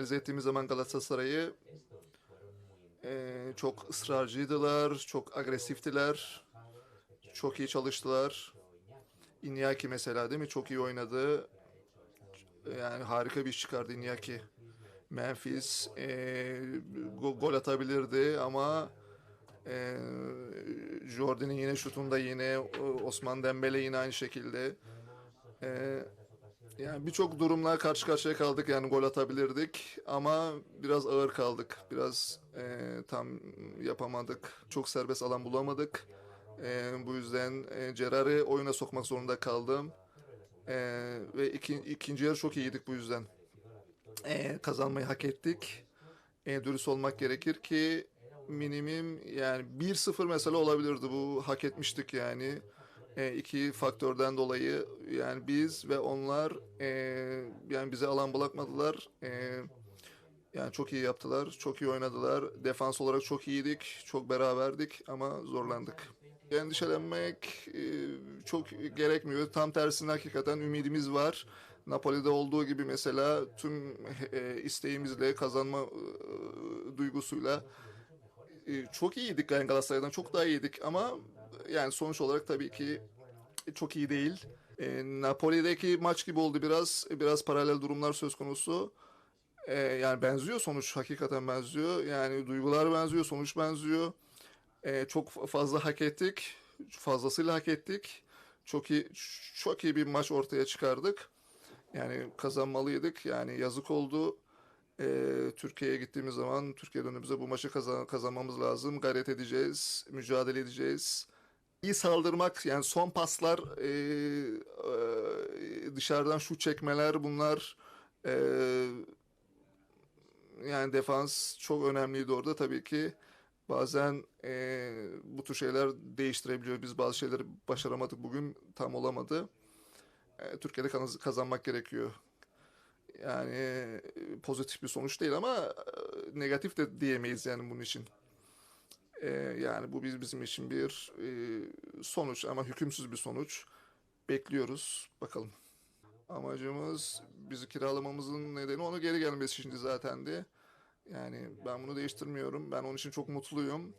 analiz ettiğimiz zaman Galatasaray'ı e, çok ısrarcıydılar, çok agresiftiler, çok iyi çalıştılar. Iñaki mesela değil mi? Çok iyi oynadı. Yani harika bir iş çıkardı Iñaki. Memphis e, go- gol atabilirdi ama e, Jordan'ın yine şutunda yine Osman Dembele yine aynı şekilde. E, yani birçok durumla karşı karşıya kaldık yani gol atabilirdik ama biraz ağır kaldık. Biraz e, tam yapamadık. Çok serbest alan bulamadık. E, bu yüzden e, Cerrah'ı oyuna sokmak zorunda kaldım. E, ve iki, ikinci yarı çok iyiydik bu yüzden. E, kazanmayı hak ettik. E, dürüst olmak gerekir ki minimum yani 1-0 mesela olabilirdi bu hak etmiştik yani e, iki faktörden dolayı yani biz ve onlar e, yani bize alan bırakmadılar. E, yani çok iyi yaptılar çok iyi oynadılar. Defans olarak çok iyiydik çok beraberdik ama zorlandık. Endişelenmek çok gerekmiyor. Tam tersine hakikaten ümidimiz var. Napoli'de olduğu gibi mesela tüm isteğimizle kazanma duygusuyla çok iyiydik yani Galatasaray'dan. Çok daha iyiydik ama yani sonuç olarak tabii ki çok iyi değil. E, Napoli'deki maç gibi oldu biraz. Biraz paralel durumlar söz konusu. E, yani benziyor sonuç hakikaten benziyor. Yani duygular benziyor, sonuç benziyor. E, çok fazla hak ettik. Fazlasıyla hak ettik. Çok iyi çok iyi bir maç ortaya çıkardık. Yani kazanmalıydık. Yani yazık oldu. Ee, Türkiye'ye gittiğimiz zaman Türkiye dönümüzde bu maçı kazan, kazanmamız lazım. Gayret edeceğiz, mücadele edeceğiz. İyi saldırmak yani son paslar e, e, dışarıdan şut çekmeler bunlar e, yani defans çok önemliydi orada tabii ki. Bazen e, bu tür şeyler değiştirebiliyor. Biz bazı şeyleri başaramadık bugün tam olamadı. E, Türkiye'de kazanmak gerekiyor. Yani pozitif bir sonuç değil ama e, negatif de diyemeyiz yani bunun için. Ee, yani bu biz bizim için bir e, sonuç ama hükümsüz bir sonuç. Bekliyoruz bakalım. Amacımız bizi kiralamamızın nedeni onu geri gelmesi şimdi zaten de. Yani ben bunu değiştirmiyorum. Ben onun için çok mutluyum.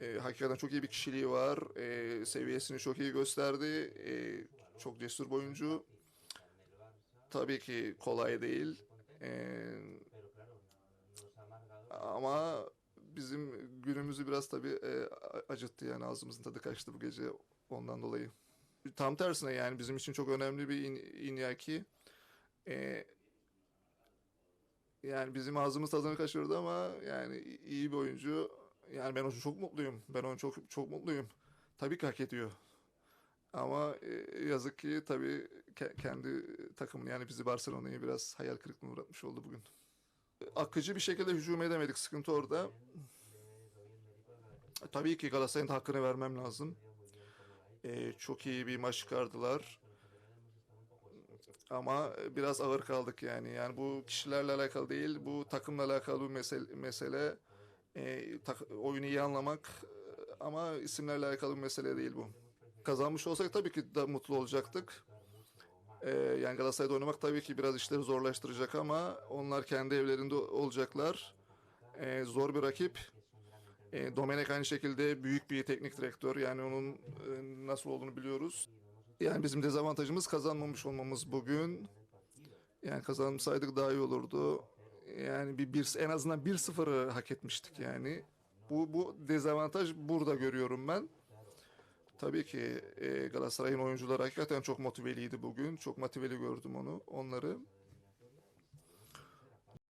E, hakikaten çok iyi bir kişiliği var. E, seviyesini çok iyi gösterdi. E, çok cesur bir oyuncu. Tabii ki kolay değil. Ee, ama günümüzü biraz tabii e, acıttı yani ağzımızın tadı kaçtı bu gece ondan dolayı. Tam tersine yani bizim için çok önemli bir in, Iñaki. Ee, yani bizim ağzımız tadını kaçırdı ama yani iyi bir oyuncu. Yani ben onu çok mutluyum. Ben onu çok çok mutluyum. Tabii ki hak ediyor. Ama e, yazık ki tabii kendi takımını yani bizi Barcelona'yı biraz hayal kırıklığına uğratmış oldu bugün. Akıcı bir şekilde hücum edemedik. Sıkıntı orada. Tabii ki Galatasaray'ın hakkını vermem lazım. Ee, çok iyi bir maç çıkardılar. Ama biraz ağır kaldık yani. Yani bu kişilerle alakalı değil, bu takımla alakalı bir mesele. mesele. Ee, tak, oyunu iyi anlamak ama isimlerle alakalı bir mesele değil bu kazanmış olsak tabii ki de mutlu olacaktık. Ee, yani Galatasaray'da oynamak tabii ki biraz işleri zorlaştıracak ama onlar kendi evlerinde olacaklar. Ee, zor bir rakip. Ee, Domenek aynı şekilde büyük bir teknik direktör. Yani onun e, nasıl olduğunu biliyoruz. Yani bizim dezavantajımız kazanmamış olmamız bugün. Yani kazanmışsaydık daha iyi olurdu. Yani bir, bir en azından 1-0'ı hak etmiştik yani. Bu bu dezavantaj burada görüyorum ben. Tabii ki e, Galatasaray'ın oyuncuları hakikaten çok motiveliydi bugün. Çok motiveli gördüm onu, onları.